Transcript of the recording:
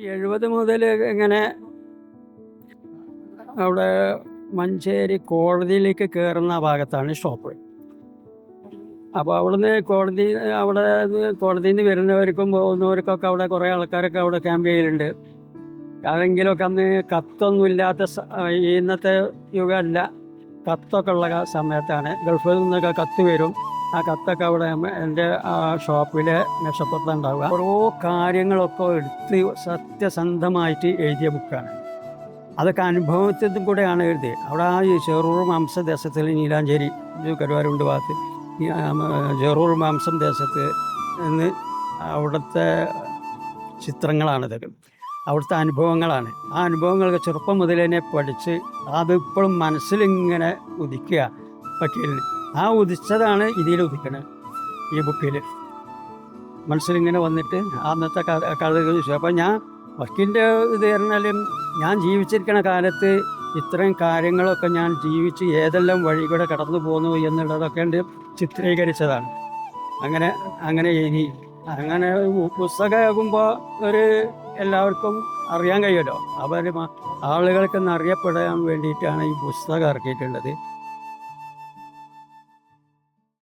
എഴുപത് മുതൽ ഇങ്ങനെ അവിടെ മഞ്ചേരി കോടതിയിലേക്ക് കയറുന്ന ഭാഗത്താണ് ഷോപ്പ്. അപ്പോൾ അവിടുന്ന് കോടതി അവിടെ കോടതിയിൽ നിന്ന് വരുന്നവർക്കും പോകുന്നവർക്കൊക്കെ അവിടെ കുറേ ആൾക്കാരൊക്കെ അവിടെ ക്യാമ്പ് ചെയ്യലുണ്ട്. അതെങ്കിലുമൊക്കെ അന്ന് കത്തൊന്നും ഇല്ലാത്ത ഇന്നത്തെ യുഗമല്ല. കത്തൊക്കെ ഉള്ള സമയത്താണ്. ഗൾഫിൽ നിന്നൊക്കെ കത്ത് വരും. ആ കത്തൊക്കെ അവിടെ എന്റെ ഷോപ്പിൽ മെച്ചപ്പുറത്തുണ്ടാവുക ഓരോ കാര്യങ്ങളൊക്കെ എടുത്ത് സത്യസന്ധമായിട്ട് എഴുതിയ ബുക്കാണ്. അതൊക്കെ അനുഭവത്തിൽ കൂടെയാണ് എഴുതിയത്. അവിടെ ആ ചെറൂർ മാംസ ദേശത്തിൽ നീലാഞ്ചേരി കരുവാരുണ്ട് ഭാഗത്ത് ചെറൂർ മാംസം ദേശത്ത് നിന്ന് അവിടുത്തെ ചിത്രങ്ങളാണിതൊക്കെ അവിടുത്തെ അനുഭവങ്ങളാണ്. ആ അനുഭവങ്ങളൊക്കെ ചെറുപ്പം മുതൽ തന്നെ പഠിച്ച് അതിപ്പോഴും മനസ്സിലിങ്ങനെ ഉദിക്കുക വക്കീലിന് ആ ഉദിച്ചതാണ് ഇതിൽ ഉദിക്കണത് ഈ ബുക്കിൽ. മനസ്സിലിങ്ങനെ വന്നിട്ട് അന്നത്തെ കഥ കഥകൾ അപ്പം ഞാൻ വക്കീലിന്റെ ഇത് പറഞ്ഞാലും ഞാൻ ജീവിച്ചിരിക്കുന്ന കാലത്ത് ഇത്രയും കാര്യങ്ങളൊക്കെ ഞാൻ ജീവിച്ച് ഏതെല്ലാം വഴി കൂടെ കടന്നു പോന്നു എന്നുള്ളതൊക്കെ ഉണ്ട് ചിത്രീകരിച്ചതാണ്. അങ്ങനെ അങ്ങനെ ഇനി അങ്ങനെ പുസ്തകമാകുമ്പോൾ ഒരു എല്ലാവർക്കും അറിയാൻ കഴിയുമല്ലോ. അവർ ആളുകൾക്ക് അറിയപ്പെടാൻ വേണ്ടിയിട്ടാണ് ഈ പുസ്തകം ഇറക്കിയിട്ടുള്ളത്.